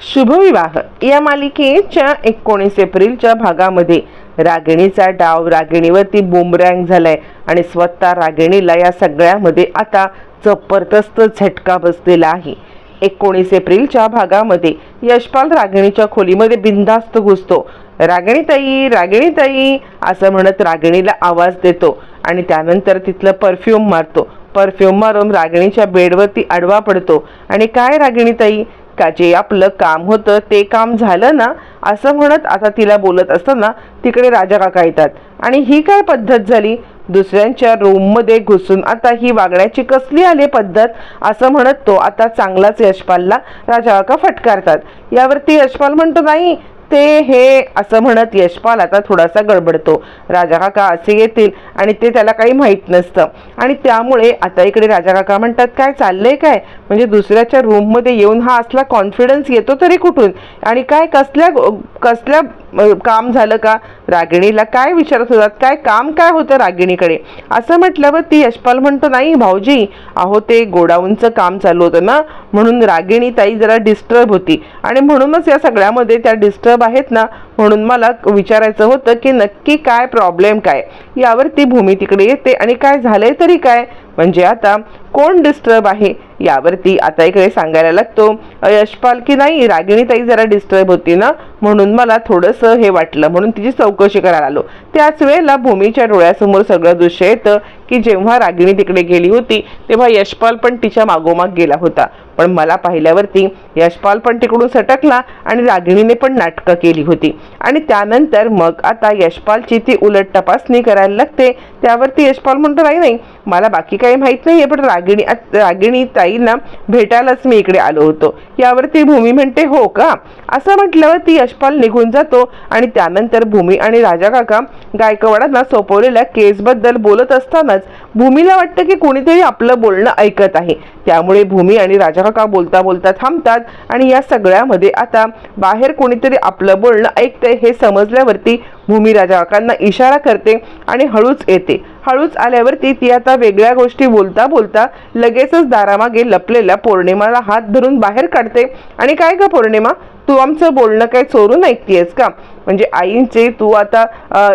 शुभविवाह. या मालिकेच्या एकोणीस एप्रिलच्या भागामध्ये रागिणीचा डाव रागिणीवरती बुमरँग झालाय आणि स्वतः रागिणीला या सगळ्यामध्ये आता जबरदस्त झटका बसलेला आहे. एकोणीस एप्रिलच्या भागामध्ये यशपाल रागिणीच्या खोलीमध्ये बिंदास्त घुसतो. रागिणीताई रागिणीताई असं म्हणत रागिणीला आवाज देतो आणि त्यानंतर तिथलं परफ्यूम मारतो. परफ्यूम मारून रागिणीच्या बेडवरती आडवा पडतो. आणि काय रागिणीताई? का? जे आपलं काम होतं ते काम झालं ना? असं म्हणत आता तिला बोलत असताना तिकडे राजा काका येतात. आणि ही काय पद्धत झाली? दुसऱ्यांच्या रूममध्ये घुसून आता ही वागण्याची कसली आली पद्धत? असं म्हणत तो आता चांगलाच यशपालला राजा काका फटकारतात. यावरती यशपाल म्हणतो नाही ते हे असं म्हणत यशपाल आता थोडासा गडबडतो. राजा काका असे येतील आणि ते त्याला काही माहीत नसतं. आणि त्यामुळे आता इकडे राजा काका म्हणतात काय चाललंय काय? म्हणजे दुसऱ्याच्या रूममध्ये येऊन हा असला कॉन्फिडन्स येतो तरी कुठून? आणि काय कसल्या कसल्या काम झालं का? रागिणीला काय विचारत होतात? काय काम काय होतं रागिणीकडे? असं म्हटल्यावर ती यशपाल म्हणतो नाही भाऊजी अहो ते गोडाऊनचं काम चालू होतं ना म्हणून रागिणी ताई जरा डिस्टर्ब होती. आणि म्हणूनच या सगळ्यामध्ये त्या डिस्टर्ब आहेत ना म्हणून मला विचारायचं होतं की नक्की काय प्रॉब्लेम काय? यावर ती भूमी तिकडे येते. आणि काय झालंय तरी काय? म्हणजे आता कोण डिस्टर्ब आहे? यावरती आता इकडे सांगायला लागतो. यशपाल की नाही? रागिणी ताई जरा डिस्टर्ब होती ना म्हणून मला थोडंसं हे वाटलं. म्हणून तिची चौकशी करायला आलो. त्याच वेळेला भूमीच्या डोळ्यासमोर सगळं दृश्य येतं की जेव्हा रागिणी तिकडे गेली होती तेव्हा यशपाल पण तिच्या मागोमाग गेला होता. पण मला पाहिल्यावरती यशपाल पण तिकडून सटकला आणि रागिणीने पण नाटकं केली होती. आणि त्यानंतर मग आता यशपालची ती उलट तपासणी करायला लागते. त्यावरती यशपाल म्हणतो नाही नाही मला बाकी काही माहीत नाही आहे पण रागिणी रागिणी ताईंना भेटायलाच मी इकडे आलो होतो. यावरती भूमी म्हणते हो का? असं म्हटल्यावर ती यशपाल निघून जातो आणि त्यानंतर भूमी आणि राजा काका गायकवाडांना सोपवलेल्या केसबद्दल बोलत असतानाच भूमीला वाटतं की कोणीतरी आपलं बोलणं ऐकत आहे. त्यामुळे भूमी आणि राजा का बोलता बोलता थांबतात आणि या सगळ्यामध्ये आता बाहेर कोणीतरी आपलं बोलणं ऐकतंय हे समजल्यावरती भूमी राजा काकांना इशारा करते आणि हळूच येते. हळूच आल्यावरती ती आता वेगळ्या गोष्टी बोलता बोलता लगेचच दारामागे लपलेल्या पौर्णिमाला हात धरून बाहेर काढते. आणि काय ग पौर्णिमा? तू आमचं बोलणं काय चोरून ऐकतेयस का? म्हणजे आईंचे तू आता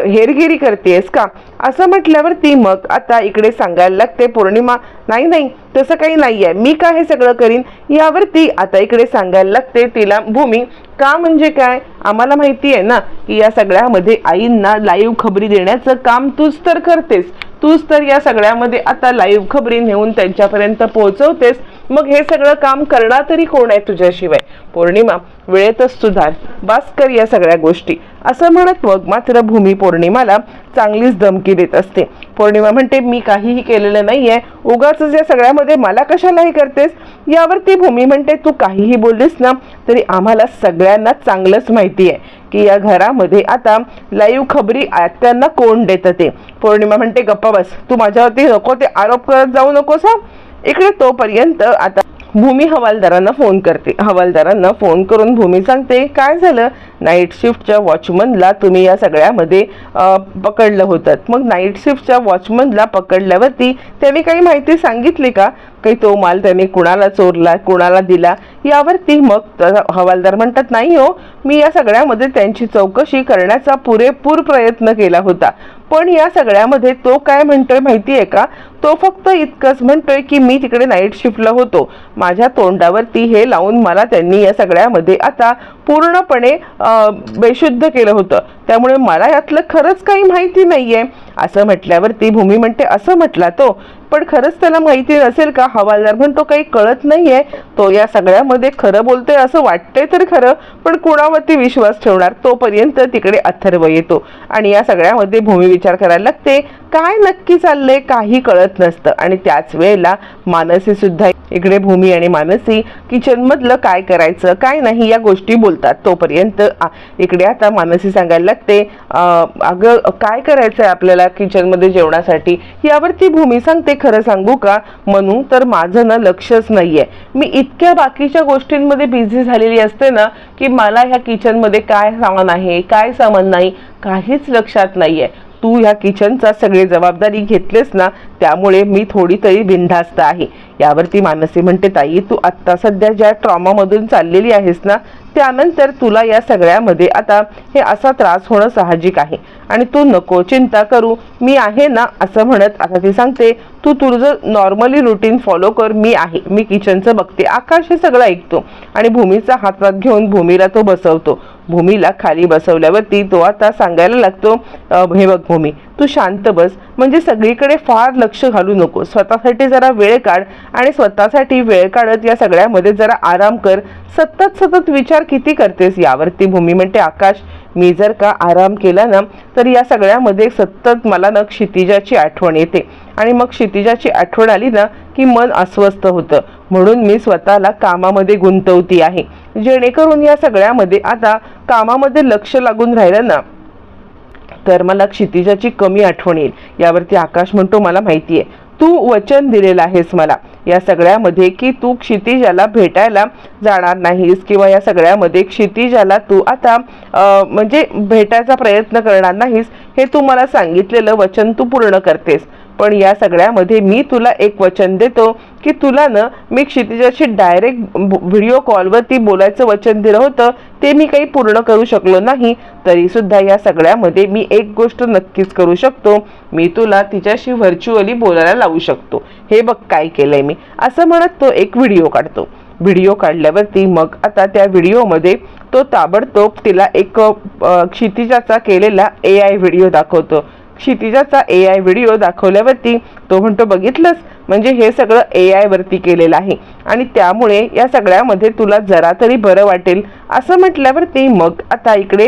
हेरगिरी करतेस का? असं म्हटल्यावर ती मग आता इकडे सांगायला लागते पौर्णिमा नाही नाही तसं काही नाही आहे मी का हे सगळं करीन? यावरती आता इकडे सांगायला लागते तिला भूमी का म्हणजे काय? आम्हाला माहिती आहे ना की या सगळ्यामध्ये आईंना लाईव्ह खबरी देण्याचं काम तूच तर करतेस. तूच तर या सगळ्यामध्ये आता लाईव्ह खबरी नेऊन त्यांच्यापर्यंत पोहोचवतेस. मग हे सगळं काम करणार तरी कोण आहे तुझ्याशिवाय? पौर्णिमा वेळेतच सुधार. बास कर या सगळ्या गोष्टी. असं म्हणत मग मात्र भूमी पौर्णिमाला चांगलीच धमकी देत असते. पौर्णिमा म्हणते मी काहीही केलेलं नाहीये. उगाच या सगळ्यामध्ये मला कशाला हे करतेस? यावरती भूमी म्हणते तू काहीही बोललीस ना तरी आम्हाला सगळ्यांना चांगलंच माहिती आहे की या घरामध्ये आता लाईव्ह खबरी आत्यांना कोण देतं ते? पौर्णिमा म्हणते गप्पा बस. तू माझ्यावरती नको ते आरोप करत जाऊ नकोस हा? इकडे तोपर्यंत आता भूमी हवालदारांना फोन करते. हवालदारांना फोन करून भूमी सांगते काय झालं? नाईट शिफ्टच्या वॉचमनला तुम्ही या सगळ्यामध्ये पकडलं होतं. मग नाईट शिफ्टच्या वॉचमनला पकडल्यावरती त्यांनी काही माहिती सांगितली का? काही तो माल त्याने कुणाला चोरला कुणाला दिला यावरती मग हवालदार म्हणतात नाही हो मी या सगळ्यामध्ये त्यांची चौकशी करण्याचा पुरेपूर प्रयत्न केला होता. पण या सगळ्यामध्ये तो काय म्हणतोय माहिती आहे का? तो फक्त इतकंच म्हणतोय की मी तिकडे नाईट शिफ्टला होतो. माझ्या तोंडावरती हे लावून मला त्यांनी या सगळ्यामध्ये आता पूर्णपणे बेशुद्ध केलं होतं. त्यामुळे मला यातलं खरंच काही माहिती नाही आहे असं म्हटल्यावर ती भूमी म्हणते असं म्हटला तो. पण खरंच त्याला माहिती नसेल का? हवालदार म्हणतो काही कळत नाहीये. तो या सगळ्यामध्ये खरं बोलतोय असं वाटतंय तर खरं पण कुणावरती विश्वास ठेवणार? तोपर्यंत तिकडे अथर्व येतो आणि या सगळ्यामध्ये भूमी विचार करायला लागते. काय नक्की चाललंय? काही कळत नसतं. आणि त्याच वेळेला मानसी सुद्धा इकडे भूमी आणि मानसी किचनमधलं काय करायचं काय नाही या गोष्टी बोलतात. तोपर्यंत इकडे आता मानसी सांगायला लागते अगं काय करायचंय आपल्याला? मला किचनमध्ये जेवणासाठी यावरती भूमी सांगते खरं सांगू का? म्हणून तर माझं ना लक्षच नाहीये. मी इतक्या बाकीच्या गोष्टींमध्ये बिझी झालेली असते ना की मला ह्या किचनमध्ये काय सामान आहे काय सामान नाही काहीच लक्षात नाहीये. तू ह्या किचनचा सगळी जबाबदारी घेतलीस ना त्यामुळे मी थोडी तरी बिनधास्त आहे. यावरती मानसी म्हणते ताई तू आत्ता सध्या ज्या ट्रॉमामधून चाललेली आहेस ना त्यानंतर तुला या सगळ्यामध्ये आता हे असा त्रास होणं साहजिक आहे. आणि तू नको चिंता करू. मी आहे ना असं म्हणत आता ती सांगते तू तुझं नॉर्मली रुटीन फॉलो कर. मी आहे. मी किचनचं बघते. आकाश हे सगळं ऐकतो. आणि भूमीचा हातात घेऊन भूमीला तो बसवतो. भूमीला खाली बसवल्यावरती तो आता सांगायला लागतो हे बघ भूमी तू शांत बस. म्हणजे सगळीकडे फार लक्ष घालू नको. स्वतःसाठी जरा वेळ काढ आणि स्वतःसाठी वेळ काढत या सगळ्यामध्ये जरा आराम कर. सतत सतत विचार किती करतेस यावरती भूमी म्हणते आकाश. मी जर का आराम केला ना तर या सगळ्यामध्ये सतत मला ना क्षितिजाची आठवण येते. आणि मग क्षितिजाची आठवण आली ना की मन अस्वस्थ होतं. म्हणून मी स्वतःला कामामध्ये गुंतवती आहे. जेणेकरून या सगळ्यामध्ये आता कामामध्ये लक्ष लागून राहिलं ना तर मला क्षितिजाची कमी आठवण येईल. यावरती आकाश म्हणतो मला माहिती आहे. तू वचन दिलेलं आहेस मला. या सगळ्यामध्ये की तू क्षितिजाला भेटायला जाणार नाहीस किंवा या सगळ्यामध्ये क्षितिजाला तू आता म्हणजे भेटायचा प्रयत्न करणार नाहीस हे तू मला सांगितलेलं वचन तू पूर्ण करतेस. पण या सगळ्यामध्ये मी तुला एक वचन देतो की तुला ना मी क्षितिजाशी डायरेक्ट व्हिडिओ कॉलवरती बोलायचं वचन दिलं होतं ते मी काही पूर्ण करू शकलो नाही. तरीसुद्धा या सगळ्यामध्ये मी एक गोष्ट नक्कीच करू शकतो. मी तुला तिच्याशी व्हर्च्युअली बोलायला लावू शकतो. हे बघ काय केलंय मी. असं म्हणत तो एक व्हिडिओ काढतो. व्हिडिओ काढल्यावरती मग आता त्या व्हिडिओमध्ये तो ताबडतोब तिला एक क्षितिजाचा केलेला ए आय व्हिडिओ दाखवतो. क्षितिजाचा ए आय व्हिडिओ दाखवल्यावरती तो म्हणतो बघितलंस? म्हणजे हे सगळं ए आय वरती केलेलं आहे. आणि त्यामुळे या सगळ्यामध्ये तुला जरा तरी बरं वाटेल. असं म्हटल्यावरती मग आता इकडे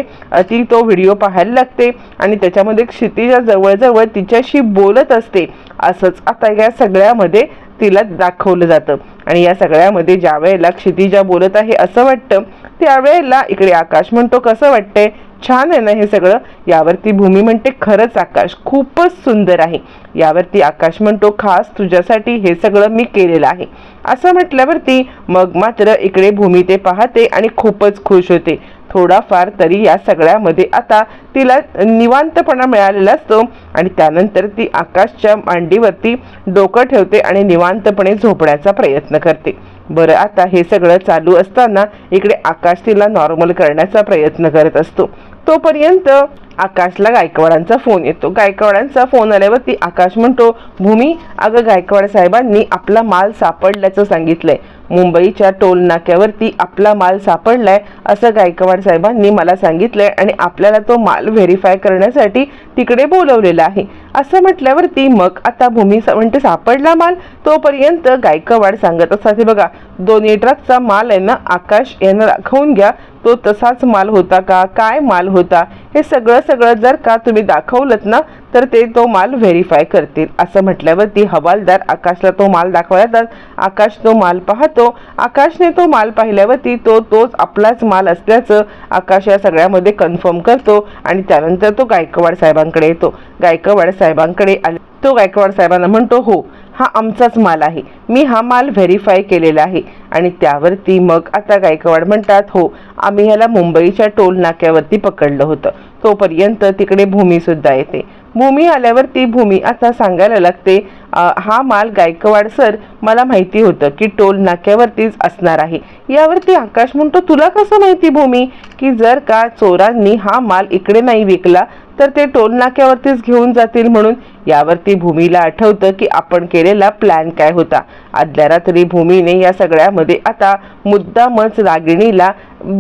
ती तो व्हिडिओ पाहायला लागते आणि त्याच्यामध्ये क्षितिजा जवळजवळ तिच्याशी बोलत असते. असंच आता या सगळ्यामध्ये तिला दाखवलं जातं. आणि या सगळ्यामध्ये ज्या वेळेला क्षितिजा बोलत आहे असं वाटतं त्यावेळेला इकडे आकाश म्हणतो कसं वाटतंय? छान आहे ना हे सगळं. यावरती भूमी म्हणते खरंच आकाश खूपच सुंदर आहे. यावरती आकाश म्हणतो खास तुझ्यासाठी हे सगळं मी केलेलं आहे. असं म्हटल्यावरती मग मात्र इकडे भूमी ते पाहते आणि खूपच खुश होते. थोडाफार तरी या सगळ्यामध्ये आता तिला निवांतपणा मिळालेला असतो आणि त्यानंतर ती आकाशच्या मांडीवरती डोकं ठेवते आणि निवांतपणे झोपण्याचा प्रयत्न करते. बरं आता हे सगळं चालू असताना इकडे आकाश तिला नॉर्मल करण्याचा प्रयत्न करत असतो. तोपर्यंत आकाशला गायकवाडांचा फोन येतो. गायकवाडांचा फोन आल्यावरती आकाश म्हणतो भूमी अगं गायकवाड साहेबांनी आपला माल सापडल्याचं सांगितलंय. मुंबईच्या टोल नाक्यावरती आपला माल सापडलाय असं गायकवाड साहेबांनी मला सांगितलंय आणि आपल्याला तो माल व्हेरीफाय करण्यासाठी तिकडे बोलवलेला आहे. असं म्हटल्यावरती मग आता भूमी म्हणते सापडला माल? तोपर्यंत गायकवाड सांगत असतात हे बघा दोन्ही ट्रकचा माल आहे ना आकाश यांना दाखवून घ्या तो तसाच माल होता का? काय माल होता? हे सगळं सगळं जर का तुम्ही दाखवलत ना तर ते तो माल व्हेरीफाय करतील. असं म्हटल्यावरती हवालदार आकाशला तो माल दाखवतात आकाश तो माल पाहतो. आकाशने तो माल पाहिल्यावरती तो तोच आपलाच माल असल्याचं आकाश या सगळ्यामध्ये कन्फर्म करतो आणि त्यानंतर तो गायकवाड साहेबांकडे येतो. गायकवाड साहेबांकडे आले तो गायकवाड साहेबांना म्हणतो हो हा आमचाच माल आहे. मी हा माल व्हेरीफाय केलेला आहे. आणि त्यावरती मग आता गायकवाड म्हणतात हो आम्ही ह्याला मुंबईच्या टोल नाक्यावरती पकडलं होतं. तोपर्यंत तिकडे भूमीसुद्धा येते. भूमी आल्यावरती भूमी आता सांगायला लागते हा माल गायकवाड सर मला माहिती होतं की टोल नाक्यावरतीच असणार आहे. यावरती आकाश म्हणतो तुला कसं माहिती भूमी की जर का चोरांनी हा माल इकडे नाही विकला तर ते टोलनाक्यावरतीच घेऊन जातील म्हणून यावरती भूमीला आठवतं की आपण केलेला प्लॅन काय होता. आदल्या रात्री भूमीने या सगळ्यामध्ये आता मुद्दामच रागिणीला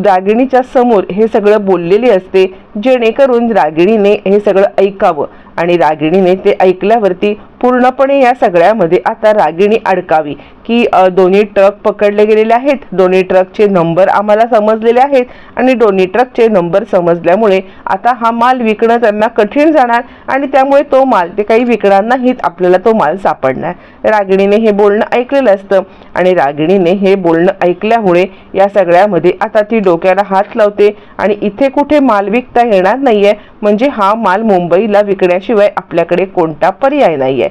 रागिणीच्या समोर हे सगळं बोललेली असते जेणेकरून रागिणीने हे सगळं ऐकावं. आणि रागिणीने ते ऐकल्यावरती पूर्णपणे या सगळ्यामध्ये आता रागिणी अडकावी की दोन्ही ट्रक पकडले गेलेले आहेत. दोन्ही ट्रकचे नंबर आम्हाला समजलेले आहेत आणि दोन्ही ट्रकचे नंबर समजल्यामुळे आता हा माल विकणं त्यांना कठीण जाणार आणि त्यामुळे तो माल ते काही विकणार नाहीत आपल्याला तो माल सापडणार. रागिणीने हे बोलणं ऐकलेलं असतं आणि रागिणीने हे बोलणं ऐकल्यामुळे या सगळ्यामध्ये आता ती डोक्याला हात लावते आणि इथे कुठे माल विकता येणार नाहीये म्हणजे हा माल मुंबईला विकण्याशिवाय आपल्याकडे कोणता पर्याय नाहीये.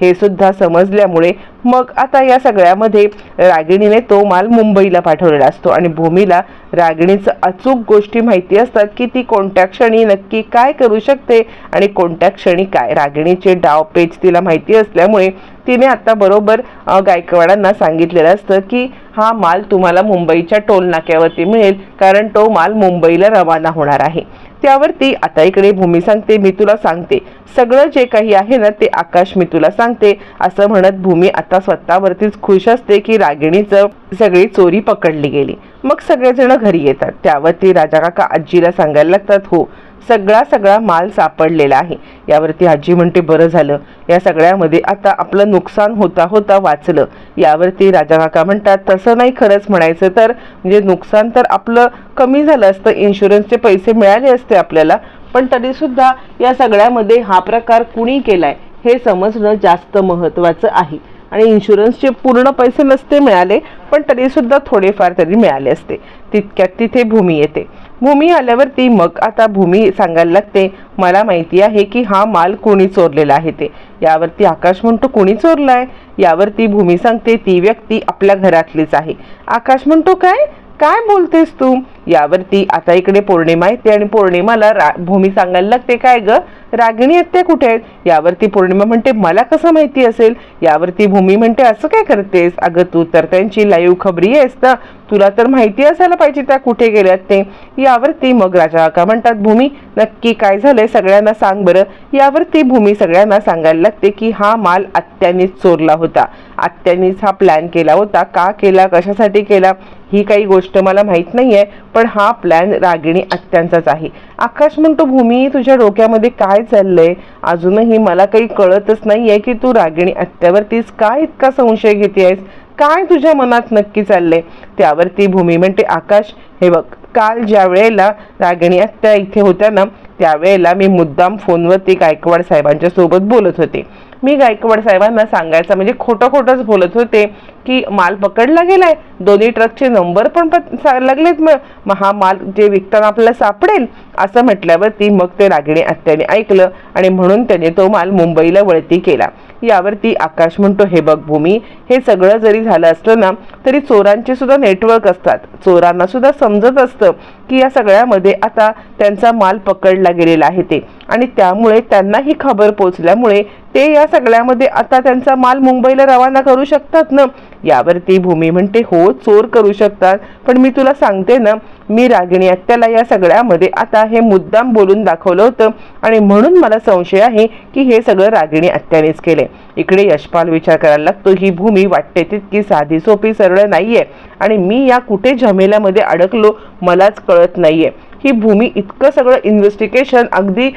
हे सुद्धा समजल्यामुळे मग आता या सगळ्यामध्ये रागिणीने तो माल मुंबईला पाठवलेला असतो. आणि भूमीला रागिणीचं अचूक गोष्टी माहिती असतात की ती कोणत्या क्षणी नक्की काय करू शकते आणि कोणत्या क्षणी काय. रागिणीचे डाव पेज तिला माहिती असल्यामुळे तिने आता बरोबर गायकवाडांना सांगितलेलं असतं की हा माल तुम्हाला मुंबईच्या टोल नाक्यावरती मिळेल कारण तो माल मुंबईला रवाना होणार आहे. त्यावरती आता इकडे भूमी सांगते मी तुला सांगते. सगळं जे काही आहे ना ते आकाश मी तुला सांगते. असं म्हणत भूमी आता स्वतःवरतीच खुश असते की रागिणीचं सगळी चोरी पकडली गेली. मग सगळेजण घरी येतात. त्यावरती राजा काका आजीला सांगायला लागतात हो सगळा सगळा माल सापडलेला आहे. यावरती आजी म्हणते बरं झालं. या सगळ्यामध्ये आता आपलं नुकसान होता होता वाचलं. यावरती राजा काका म्हणतात तसं नाही खरंच म्हणायचं तर म्हणजे नुकसान तर आपलं कमी झालं असतं. इन्शुरन्सचे पैसे मिळाले असते आपल्याला. पण तरीसुद्धा या सगळ्यामध्ये हा प्रकार कुणी केलाय? हे समजणं जास्त महत्त्वाचं आहे. आणि इन्शुरन्सचे पूर्ण पैसे नसते मिळाले पण तरीसुद्धा थोडेफार तरी मिळाले असते. तितक्यात तिथे भूमी येते. भूमी आल्यावरती मग आता भूमी सांगायला लागते मला माहिती आहे की हा माल कोणी चोरलेला आहे ते. यावरती आकाश म्हणतो कोणी चोरलाय? यावरती भूमी सांगते ती व्यक्ती आपल्या घरातलीच आहे. आकाश म्हणतो काय? काय बोलतेस तू? यावरती आता इकडे पौर्णिमा येते आणि पौर्णिमाला रा भूमी सांगायला लागते काय गं? रागिणी आत्या कुठे? आहेत यावरती पौर्णिमा म्हणते मला कसं माहिती असेल? यावरती भूमी म्हणते असं काय करतेस? अगं तू तर त्यांची लाईव्ह खबरी आहेस ना. तुला तर माहिती असायला पाहिजे त्या कुठे गेल्यात ते. यावरती मग राजा का म्हणतात भूमी नक्की काय झालंय? सगळ्यांना सांग बरं. यावरती भूमी सगळ्यांना सांगायला लागते की हा माल आत्यानीच चोरला होता. आत्यानीच हा प्लॅन केला होता. का केला? कशासाठी केला? ही काही गोष्ट मला माहीत नाही आहे पण हा प्लॅन रागिणी आत्यांचाच आहे. आकाश म्हणतो भूमी तुझ्या डोक्यामध्ये काय चाललंय? अजूनही मला काही कळतच नाही आहे की तू रागिणी आत्यावरतीच काय इतका संशय घेते आहेस काय तुझ्या मनात नक्की चाललंय? त्यावरती भूमी म्हणते आकाश हे बघ काल ज्या वेळेला रागिणी आत्या इथे होत्या ना त्यावेळेला मी मुद्दाम फोनवरती गायकवाड साहेबांच्या सोबत बोलत होते. मी गायकवाड साहेबांना सांगायचं म्हणजे खोटं खोटंच बोलत होते. की माल पकडला गेलाय. दोन्ही ट्रकचे नंबर पण लागलेत. मग मग हा माल जे विकताना आपल्याला सापडेल असं म्हटल्यावरती मग ते रागिणी आत्याने ऐकलं आणि म्हणून त्याने तो माल मुंबईला वळती केला. यावरती आकाश म्हणतो हे बघ भूमी हे सगळं जरी झालं असलं ना तरी चोरांचे सुद्धा नेटवर्क असतात. चोरांना सुद्धा समजत असतं की या सगळ्यामध्ये आता त्यांचा माल पकडला गेलेला आहे ते. आणि त्यामुळे त्यांना ही खबर पोचल्यामुळे ते या सगळ्यामध्ये आता त्यांचा माल मुंबईला रवाना करू शकतात ना यावरती भूमी म्हणते हो चोर करू शकतात. पण मी तुला सांगते ना मी रागिणी आत्याला या सगळ्यामध्ये आता हे मुद्दाम बोलून दाखवलं होतं. आणि म्हणून मला संशय आहे की हे सगळं रागिणी आत्यानेच केले. इकडे यशपाल विचार करायला लागतो ही भूमी वाटते तितकी साधी सोपी सरळ नाहीये. आणि मी या कुठे झमेल्यामध्ये अडकलो मलाच कळत नाहीये. ही भूमी इतकं सगळं इन्व्हेस्टिगेशन अगदी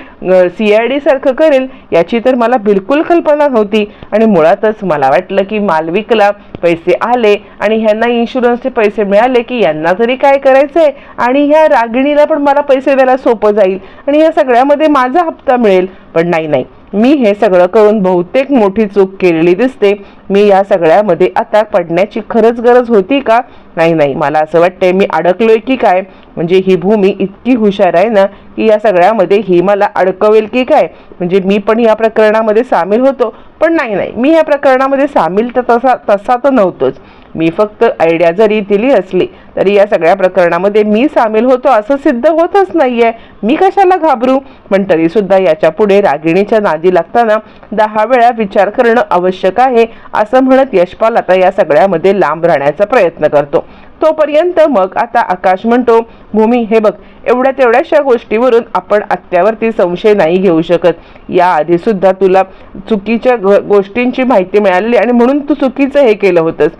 सी आय डी सारखं करेल याची तर मला बिलकुल कल्पना नव्हती. आणि मुळातच मला वाटलं की मालविकला पैसे आले आणि ह्यांना इन्शुरन्सचे पैसे मिळाले की यांना तरी काय करायचंय? आणि ह्या रागिणीला पण मला पैसे द्यायला सोपं जाईल. आणि या सगळ्यामध्ये माझा हप्ता मिळेल. पण नाही नाही. मी हे सगळं करून बहुतेक मोठी चूक केलेली दिसते. मी या सगळ्यामध्ये आता पडण्याची खरंच गरज होती का? नाही नाही. मला असं वाटतंय मी अडकलोय की काय? म्हणजे ही भूमी इतकी हुशार आहे ना की या सगळ्यामध्ये ही मला अडकवेल की काय? म्हणजे मी पण या प्रकरणामध्ये सामील होतो. पण नाही नाही. मी या प्रकरणामध्ये सामील तर तसा तसा तर नव्हतोच. मी फक्त आयडिया जरी दिली असली तरी या सगळ्या प्रकरणामध्ये मी सामील होतो असं सिद्ध होतच नाहीये. मी कशाला घाबरू? पण तरी सुद्धा याच्यापुढे रागिणीच्या नादी लागताना दहा वेळा विचार करणं आवश्यक आहे असं म्हणत यशपाल आता या सगळ्यामध्ये लांब राहण्याचा प्रयत्न करतो. तोपर्यंत मग आता आकाश म्हणतो भूमी हे बघ एवढ्या तेवढ्याशा गोष्टीवरून आपण आत्यावरती संशय नाही घेऊ शकत. याआधी सुद्धा तुला चुकीच्या गोष्टींची माहिती मिळाली आणि म्हणून तू चुकीचं हे केलं होतंस.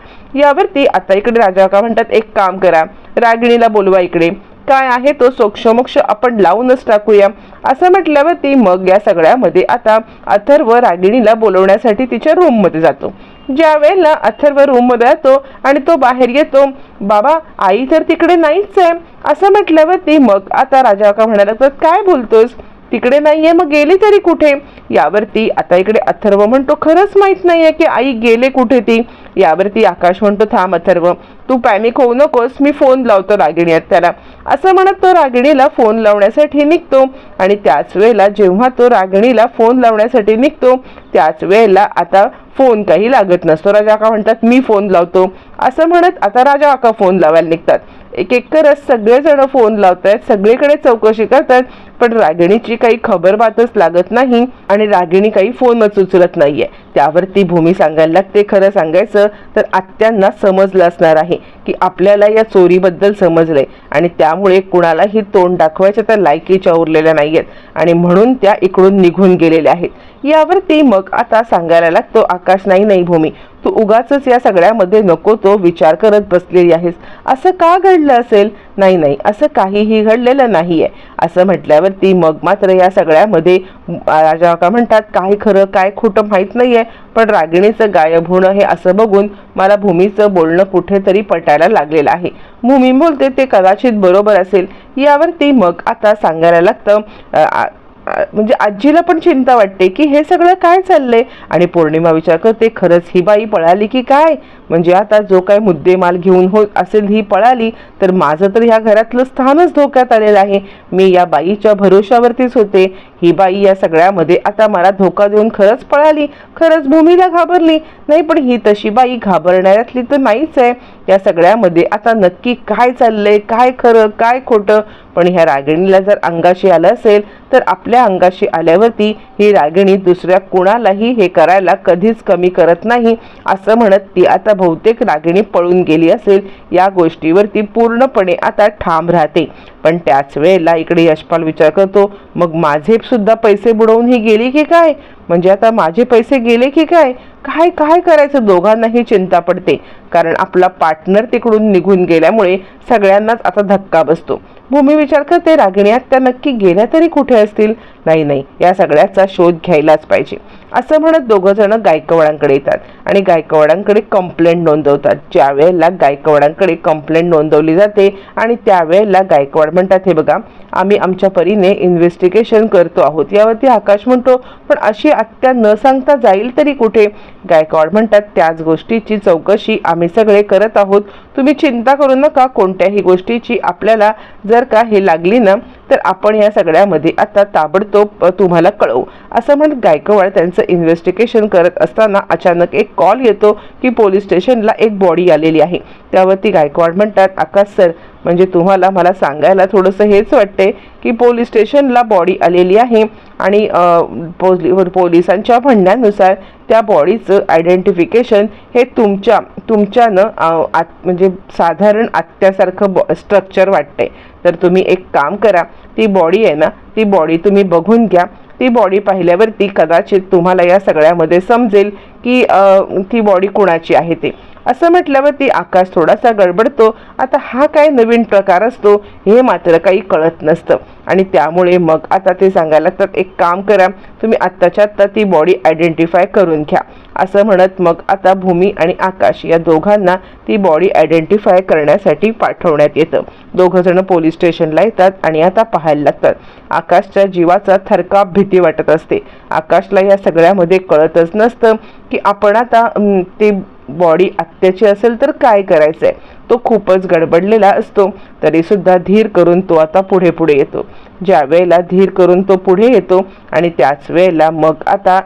यावरती आता इकडे राजा का म्हणतात एक काम करा रागिणीला बोलवा इकडे. काय आहे तो सोक्षमोक्ष आपण लावूनच टाकूया. असं म्हटल्यावरती मग या सगळ्यामध्ये आता अथर्व रागिणीला बोलवण्यासाठी तिच्या रूममध्ये जातो. ज्या वेळेला अथर्व रूममध्ये जातो आणि तो बाहेर येतो बाबा आई तर तिकडे नाहीच आहे. असं म्हटल्यावरती मग आता राजा का म्हणायला तर काय बोलतोस? तिकडे नाहीये मग गेली तरी कुठे? यावरती आता इकडे अथर्व म्हणतो खरंच माहीत नाहीये की आई गेले कुठे ती? यावरती आकाश म्हणतो थांब अथर्व तू पॅनिक होऊ नकोस मी फोन लावतो रागिणी त्याला असं म्हणत तो रागिणीला फोन लावण्यासाठी निघतो आणि त्याच वेळेला जेव्हा तो रागिणीला फोन लावण्यासाठी निघतो त्याच वेळेला आता फोन काही लागत नसतो. राजा का म्हणतात मी फोन लावतो. असं म्हणत आता राजा काका फोन लावायला निघतात. एक एक करत सगळेजण फोन लावत आहेत सगळीकडे चौकशी करतात पण रागिणीची काही खबर बातच लागत नाही आणि रागिणी काही फोनच उचलत नाहीये. त्यावरती भूमी सांगायला लागते खरं सांगायचं तर आत्यांना समजलं असणार आहे की आपल्याला या चोरीबद्दल समजलंय आणि त्यामुळे कुणालाही तोंड दाखवायच्या तर लायकीच्या उरलेल्या नाहीयेत आणि म्हणून त्या इकडून निघून गेलेल्या आहेत. यावरती मग आता सांगायला लागतो आकाश नाही नाही भूमी. तू उगाच या सगळ्यामध्ये नको तो विचार करत बसलेली आहेस. असं का घडलं असेल? नाही नाही असं काहीही घडलेलं नाहीये. असं म्हटल्यावरती मग मात्र या सगळ्यामध्ये राजा का म्हणतात काय खरं काय खोटं माहीत नाहीये. पण रागिणीचं गायब होणं हे असं बघून मला भूमीचं बोलणं कुठेतरी पटायला लागलेलं आहे. भूमी बोलते ते कदाचित बरोबर असेल. यावरती मग आता सांगायला लागतं म्हणजे आजीला पण चिंता वाटते की हे सगळं काय चाललंय? आणि पौर्णिमा विचार करते खरंच ही बाई पळाली की काय? म्हणजे आता जो काय मुद्देमाल घेऊन होत असेल ही पळाली तर माझं तर ह्या घरातलं स्थानच धोक्यात आलेलं आहे. मी या बाईच्या भरोशावरतीच होते. ही बाई या सगळ्यामध्ये आता मला धोका देऊन खरंच पळाली खरंच भूमीला घाबरली. नाही पण ही तशी बाई घाबरणाऱ्यातली तर नाहीच आहे. या सगळ्यामध्ये आता नक्की काय चाललंय काय खरं काय खोटं? पण ह्या रागिणीला जर अंगाशी आलं असेल तर आपल्या अंगाशी आल्यावरती ही रागिणी दुसऱ्या कुणालाही हे करायला कधीच कमी करत नाही. असं म्हणत ती आता बहुतेक रागिणी पळून गेली असेल या गोष्टीवरती पूर्णपणे आता ठाम राहते. पण त्याच वेळेला इकडे यशपाल विचार करतो मग माझे सुद्धा पैसे बुडवून ही गेली की काय? म्हणजे आता माझे पैसे गेले की काय? काय काय करायचं? दोघांनाही चिंता पडते. कारण आपला पार्टनर तिकडून निघून गेल्यामुळे सगळ्यांनाच आता धक्का बसतो. भूमी विचार करते रागिण्यात त्या नक्की गेल्या तरी कुठे असतील? नाही नाही. या सगळ्याचा शोध घ्यायलाच पाहिजे. असं म्हणत दोघं जण गायकवाडांकडे येतात. आणि गायकवाडांकडे कंप्लेंट नोंदवतात. ज्या वेळेला गायकवाडांकडे कंप्लेंट नोंदवली जाते आणि त्यावेळेला गायकवाड म्हणतात हे बघा आम्ही आमच्या परीने इन्व्हेस्टिगेशन करतो आहोत. यावरती आकाश म्हणतो पण अशी आत्या न सांगता जाईल तरी कुठे? गायकवाड म्हणतात त्याच गोष्टीची चौकशी आम्ही सगळे करत आहोत. तुम्ही चिंता करू नका कोणत्याही गोष्टीची आपल्याला जर का हे लागली ना तर आपण या सगळ्यामध्ये आता ताबडतोब तुम्हाला कळवू. असं म्हणत गायकवाड त्यांचं इन्व्हेस्टिगेशन करत असताना अचानक एक कॉल येतो की पोलीस स्टेशनला एक बॉडी आलेली आहे. त्यावरती गायकवाड म्हणतात आकाश सर म्हणजे तुम्हाला मला सांगायला थोडंसं हेच वाटते की पोलीस स्टेशनला बॉडी आलेली आहे आणि पोली पोलिसांच्या म्हणण्यानुसार त्या बॉडीचं आयडेंटिफिकेशन हे तुमच्या तुमच्यानं आत म्हणजे साधारण आत्यासारखं स्ट्रक्चर वाटते तर तुम्ही एक काम करा ती बॉडी आहे ना ती बॉडी तुम्ही बघून घ्या. ती बॉडी पाहिल्यावरती कदाचित तुम्हाला या सगळ्यामध्ये समजेल की ती बॉडी कुणाची आहे ते. असं म्हटल्यावरती आकाश थोडासा गडबडतो. आता हा काय नवीन प्रकार असतो हे मात्र काही कळत नसतं. आणि त्यामुळे मग आता ते सांगायला लागतात एक काम करा. तुम्ही आत्ताच्या आत्ता ती बॉडी आयडेंटिफाय करून घ्या. असं म्हणत मग आता भूमी आणि आकाश या दोघांना ती बॉडी आयडेंटिफाय करण्यासाठी पाठवण्यात येतं. दोघंजणं पोलीस स्टेशनला येतात आणि आता पाहायला लागतात. आकाशच्या जीवाचा थरकाप भीती वाटत असते. आकाशला या सगळ्यामध्ये कळतच नसतं की आपण आता ते बॉडी आत्याची असेल तर काय करायचं आहे तो खूपच गडबडलेला असतो. तरीसुद्धा धीर करून तो आता पुढे पुढे येतो. ज्या वेळेला धीर करून तो पुढे येतो आणि त्याच वेळेला मग आता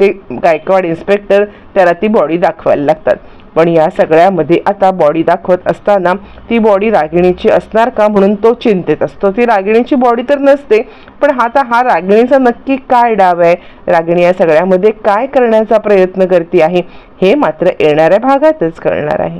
ते गायकवाड इन्स्पेक्टर त्याला ती बॉडी दाखवायला लागतात. पण या सगळ्यामध्ये आता बॉडी दाखवत असताना ती बॉडी रागिणीची असणार का म्हणून तो चिंतेत असतो. ती रागिणीची बॉडी तर नसते पण हा आता हा रागिणीचा नक्की काय डाव आहे? रागिणी या सगळ्यामध्ये काय करण्याचा प्रयत्न करते आहे? हे मात्र येणाऱ्या भागातच कळणार आहे.